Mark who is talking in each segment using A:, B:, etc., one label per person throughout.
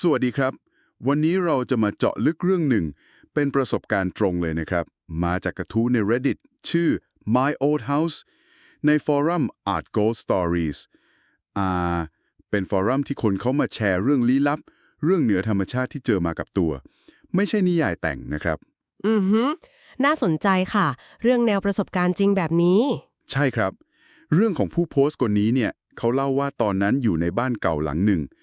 A: สวัสดีครับ วันนี้เราจะมาเจาะลึกเรื่องหนึ่ง เป็นประสบการณ์ตรงเลยนะครับ มาจากกระทู้ใน Reddit ชื่อ My Old House ในฟอรัม Art Ghost Stories อ่า เป็นฟอรัมที่คนเขามาแชร์เรื่องลี้ลับ เรื่องเหนือธรรมชาติที่เจอมากับตัว ไม่ใช่นิยายแต่งนะครับ
B: อือฮึน่าสนใจค่ะ เรื่องแนวประสบการณ์จริงแบบนี้
A: ใช่ครับ เรื่องของผู้โพสต์คนนี้เนี่ยเขาเล่าว่าตอนนั้นอยู่ในบ้านเก่าหลังหนึ่งเอ่อ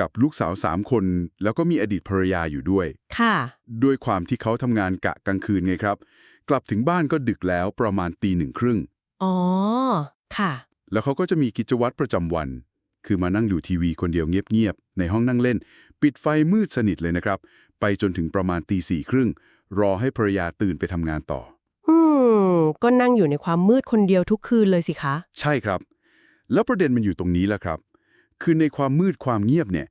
A: กับลูกสาวสามคน แล้วก็มีอดีตภรรยาอยู่ด้วย
B: ค่ะ
A: ด้วยความที่เขาทำงานกะกลางคืนไงครับ กลับถึงบ้านก็ดึกแล้วประมาณตีหนึ่งครึ่ง
B: อ๋อ ค่ะ
A: แล้วเขาก็จะมีกิจวัตรประจำวัน คือมานั่งดูทีวีคนเดียวเงียบๆ ในห้องนั่งเล่น ปิดไฟมืดสนิทเลยนะครับ ไปจนถึงประมาณตีสี่ครึ่ง รอให้ภรรยาตื่นไปทำงานต่อ
B: อืม ก็นั่งอยู่ในความมืดคนเดียวทุกคืนเลยสิคะ
A: ใช่ครับ แล้วประเด็นมันอยู่ตรงนี้แหละครับ คือในความมืดความเงียบเนี่ย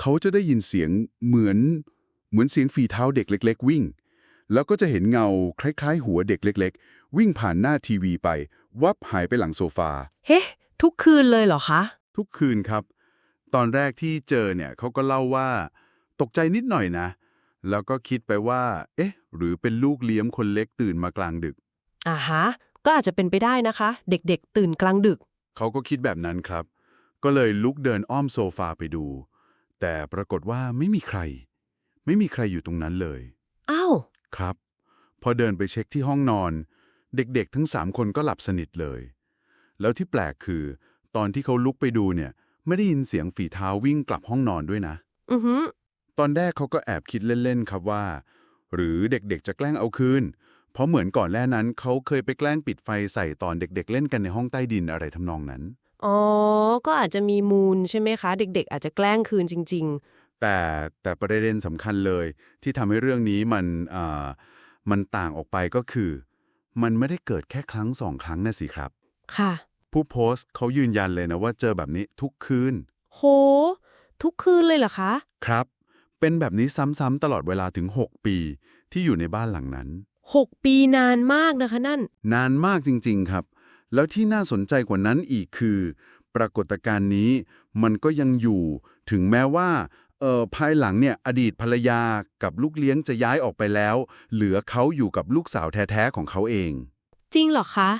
A: เขาจะได้ยินเสียงเหมือนเหมือนเสียงฝีเท้าเด็กเล็ก ๆ วิ่ง แล้วก็จะเห็นเงาคล้ายๆ หัวเด็กเล็ก ๆ วิ่งผ่านหน้าทีวีไป วับหายไปหลังโซฟา
B: เฮ้ทุกคืนเลยเหรอคะ
A: ทุกคืนครับ ตอนแรกที่เจอเนี่ยเขาก็เล่าว่า ตกใจนิดหน่อยนะ แล้วก็คิดไปว่า เอ๊ะ หรือเป็นลูกเลี้ยงคนเล็กตื่นมากลางดึก
B: อ่าฮะก็อาจจะเป็นไปได้นะคะ เด็กๆ ตื่นกลางดึก
A: เขาก็คิดแบบนั้นครับ ก็เลยลุกเดินอ้อมโซฟาไปดู แต่ปรากฏว่าไม่มีใคร ไม่มีใครอยู่ตรงนั้นเลย
B: อ้าว
A: ครับ พอเดินไปเช็คที่ห้องนอน เด็กๆ ทั้งสามคนก็หลับสนิทเลย แล้วที่แปลกคือ ตอนที่เขาลุกไปดูเนี่ย ไม่ได้ยินเสียงฝีเท้าวิ่งกลับห้องนอนด้วยนะ
B: อือฮึ
A: ตอนแรกเขาก็แอบคิดเล่นๆครับว่า หรือเด็กๆจะแกล้งเอาคืน เพราะเหมือนก่อนแรกนั้นเขาเคยไปแกล้งปิดไฟใส่ตอนเด็กๆ เล่นกันในห้องใต้ดินอะไรทำนองนั้น
B: อ๋อ ก็อาจจะมีมูลใช่ไหมคะ เด็กๆ อาจจะแกล้งคืนจริง
A: แต่แต่ประเด็นสำคัญเลยที่ทำให้เรื่องนี้มันอ่ามันต่างออกไปก็คือ มันไม่ได้เกิดแค่ครั้งสองครั้งนะสิครับ
B: ๆ ค่ะ
A: ผู้โพสต์เขายืนยันเลยนะว่าเจอแบบนี้ทุกคืน
B: โห ทุกคืนเลยเหรอคะ
A: ครับ เป็นแบบนี้ซ้ำๆตลอดเวลาถึง 6 ปี ที่อยู่ในบ้านหลังนั้น
B: หกปีนานมากนะคะนั่น
A: นานมากจริง ๆ ครับ แล้วที่น่าสนใจกว่านั้นอีกคือ ปรากฏการณ์นี้มันก็ยังอยู่ ถึงแม้ว่าเอ่อภายหลังเนี่ยอดีตภรรยากับลูกเลี้ยงจะย้ายออกไปแล้ว เหลือเขาอยู่กับลูกสาวแท้ๆของเขาเอง
B: จริงเหรอคะ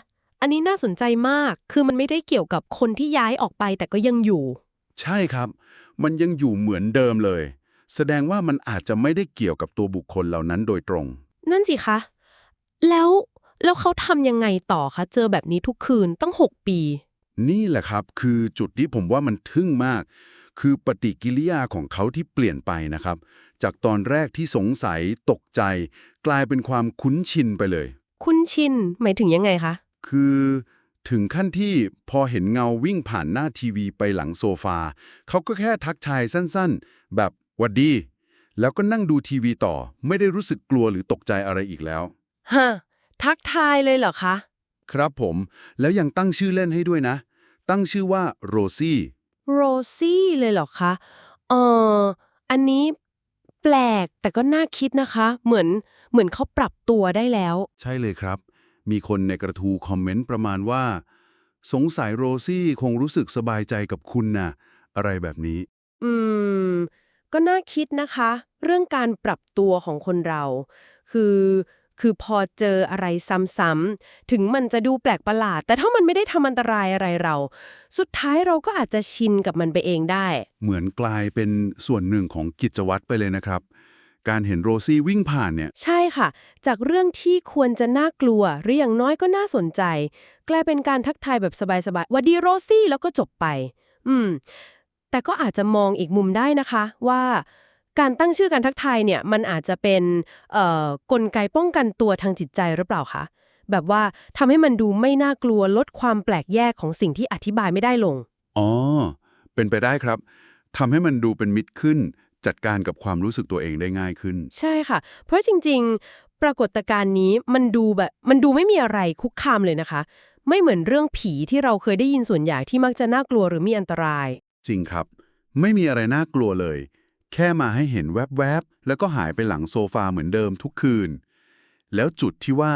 B: อันนี้น่าสนใจมากคือมันไม่ได้เกี่ยวกับคนที่ย้ายออกไปแต่ก็ยังอยู่
A: ใช่ครับ มันยังอยู่เหมือนเดิมเลย แสดงว่ามันอาจจะไม่ได้เกี่ยวกับตัวบุคคลเหล่านั้นโดยตรง
B: นั่นสิคะ แล้ว แล้วเขาทำยังไงต่อคะ เจอแบบนี้ทุกคืนตั้ง 6 ปี
A: นี่แหละครับคือจุดที่ผมว่ามันทึ่งมาก คือปฏิกิริยาของเขาที่เปลี่ยนไปนะครับ จากตอนแรกที่สงสัยตกใจ กลายเป็นความคุ้นชินไปเลย
B: คุ้นชินหมายถึงยังไงคะ
A: คือถึงขั้นที่พอเห็นเงาวิ่งผ่านหน้าทีวีไปหลังโซฟา เขาก็แค่ทักทายสั้นๆ แบบหวัดดี แล้วก็นั่งดูทีวีต่อ ไม่ได้รู้สึกกลัวหรือตกใจอะไรอีกแล้ว
B: ฮะ ทักทายเลยเหรอคะ
A: ครับผมแล้วยังตั้งชื่อเล่นให้ด้วยนะ ตั้งชื่อว่าโรซี่
B: โรซี่เลยเหรอคะ เอออันนี้แปลกแต่ก็น่าคิดนะคะ เหมือนเหมือนเขาปรับตัวได้แล้ว
A: ใช่เลยครับ มีคนในกระทูคอมเมนต์ประมาณว่า สงสัยโรซี่คงรู้สึกสบายใจกับคุณนะอะไรแบบนี้
B: อืม ก็น่าคิดนะคะ เรื่องการปรับตัวของคนเรา คือ คือพอเจออะไรซ้ำๆถึงมันจะดูแปลกประหลาด แต่ถ้ามันไม่ได้ทำอันตรายอะไรเรา สุดท้ายเราก็อาจจะชินกับมันไปเองได้
A: เหมือนกลายเป็นส่วนหนึ่งของกิจวัตรไปเลยนะครับ การเห็นโรซี่วิ่งผ่านเนี่ย
B: ใช่ค่ะ จากเรื่องที่ควรจะน่ากลัว หรืออย่างน้อยก็น่าสนใจ กลายเป็นการทักทายแบบสบายๆหวัดดีโรซี่แล้วก็จบไป อืม แต่ก็อาจจะมองอีกมุมได้นะคะว่า การตั้งชื่อการทักทายเนี่ยมันอาจจะเป็นเอ่อกลไกป้องกันตัวทางจิตใจหรือเปล่าคะแบบว่าทำให้มันดูไม่น่ากลัวลดความแปลกแยกของสิ่งที่อธิบายไม่ได้ลง
A: อ๋อ เป็นไปได้ครับทำให้มันดูเป็นมิตรขึ้น จัดการกับความรู้สึกตัวเองได้ง่ายขึ้น
B: ใช่ค่ะ เพราะจริง ๆ ปรากฏการณ์นี้มันดูแบบมันดูไม่มีอะไรคุกคามเลยนะคะ ไม่เหมือนเรื่องผีที่เราเคยได้ยินส่วนใหญ่ที่มักจะน่ากลัวหรือมีอันตราย
A: จริงครับ ไม่มีอะไรน่ากลัวเลย แค่มาให้เห็นแวบๆ แล้วก็หายไปหลังโซฟาเหมือนเดิมทุกคืน แล้วจุดที่ว่า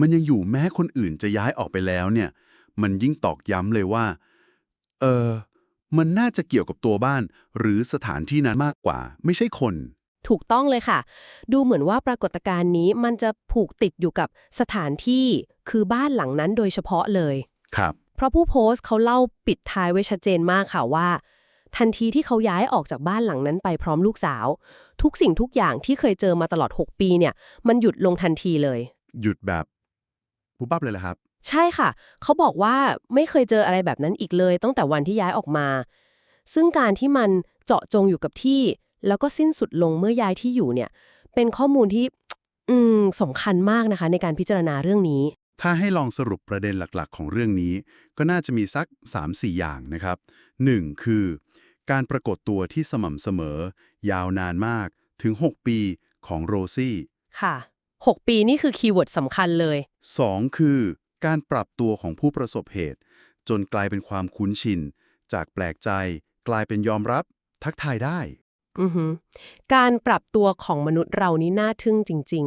A: มันยังอยู่แม้คนอื่นจะย้ายออกไปแล้วเนี่ย มันยิ่งตอกย้ำเลยว่า เออ มันน่าจะเกี่ยวกับตัวบ้าน หรือสถานที่นั้นมากกว่า ไม่ใช่คน
B: ถูกต้องเลยค่ะ ดูเหมือนว่าปรากฏการณ์นี้มันจะผูกติดอยู่กับสถานที่คือบ้านหลังนั้นโดยเฉพาะเลย
A: ครับ
B: เพราะผู้โพสต์เขาเล่าปิดท้ายไว้ชัดเจนมากค่ะว่า ทันทีที่เขาย้ายออกจากบ้านหลังนั้นไปพร้อมลูกสาว ทุกสิ่งทุกอย่างที่เคยเจอมาตลอด 6 ปีเนี่ย มันหยุดลงทันทีเลย
A: หยุดแบบปุ๊บปั๊บเลยละครับ
B: ใช่ค่ะ เขาบอกว่าไม่เคยเจออะไรแบบนั้นอีกเลย ตั้งแต่วันที่ย้ายออกมา ซึ่งการที่มันเจาะจงอยู่กับที่ แล้วก็สิ้นสุดลงเมื่อย้ายที่อยู่เนี่ย เป็นข้อมูลที่อืมสำคัญมากนะคะ ในการพิจารณาเรื่องนี้
A: ถ้าให้ลองสรุปประเด็นหลักๆ ของเรื่องนี้ ก็น่าจะมีสัก 3-4 อย่างนะครับ 1. คือ การปรากฏตัวที่สม่ำเสมอ ยาวนานมากถึง 6 ปีของโรซี่
B: ค่ะ 6 ปีนี่คือคีย์เวิร์ดสำคัญเลย
A: 2. คือ การปรับตัวของผู้ประสบเหตุ จนกลายเป็นความคุ้นชิน จากแปลกใจกลายเป็นยอมรับ ทักทายได้
B: อือหือการปรับตัวของมนุษย์เรานี่น่าทึ่งจริง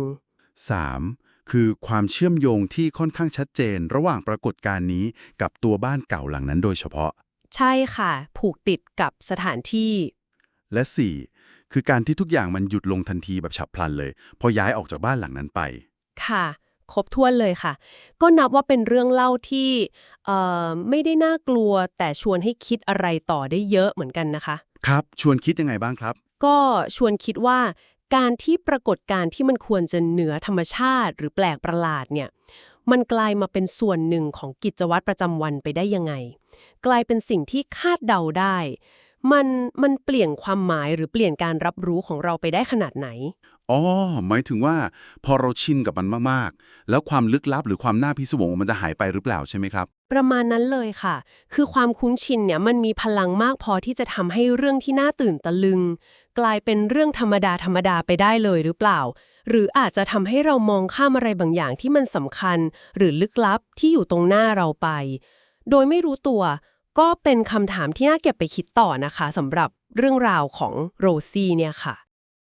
A: 3. คือความเชื่อมโยงที่ค่อนข้างชัดเจน ระหว่างปรากฏการณ์นี้กับตัวบ้านเก่าหลังนั้นโดยเฉพาะ
B: ๆ ใช่ค่ะ ผูกติดกับสถานที่
A: และ 4. คือการที่ทุกอย่างมันหยุดลงทันทีแบบฉับพลันเลย พอย้ายออกจากบ้านหลังนั้นไป
B: ค่ะ ครบถ้วนเลยค่ะ ก็นับว่าเป็นเรื่องเล่าที่เอ่อไม่ได้น่ากลัวแต่ชวนให้คิดอะไรต่อได้เยอะเหมือนกันนะคะ
A: ครับ ชวนคิดยังไงบ้างครับ
B: ก็ชวนคิดว่าการที่ปรากฏการณ์ที่มันควรจะเหนือธรรมชาติ หรือแปลกประหลาดเนี่ย มันกลายมาเป็นส่วนหนึ่งของกิจวัตรประจำวันไปได้ยังไง กลายเป็นสิ่งที่คาดเดาได้ มันมันเปลี่ยนความหมายหรือเปลี่ยนการรับรู้ของเราไปได้ขนาดไหน
A: อ๋อ หมายถึงว่าพอเราชินกับมันมากๆ แล้วความลึกลับหรือความน่าพิศวงมันจะหายไปหรือเปล่าใช่ไหมครับ
B: ประมาณนั้นเลยค่ะ คือความคุ้นชินเนี่ยมันมีพลังมากพอที่จะทำให้เรื่องที่น่าตื่นตะลึง กลายเป็นเรื่องธรรมดาธรรมดาไปได้เลยหรือเปล่า หรืออาจจะทำให้เรามองข้ามอะไรบางอย่างที่มันสำคัญ หรือลึกลับที่อยู่ตรงหน้าเราไป โดยไม่รู้ตัว ก็เป็นคำถามที่น่าเก็บไปคิดต่อนะคะสำหรับเรื่องราวของโรซี่เนี่ยค่ะ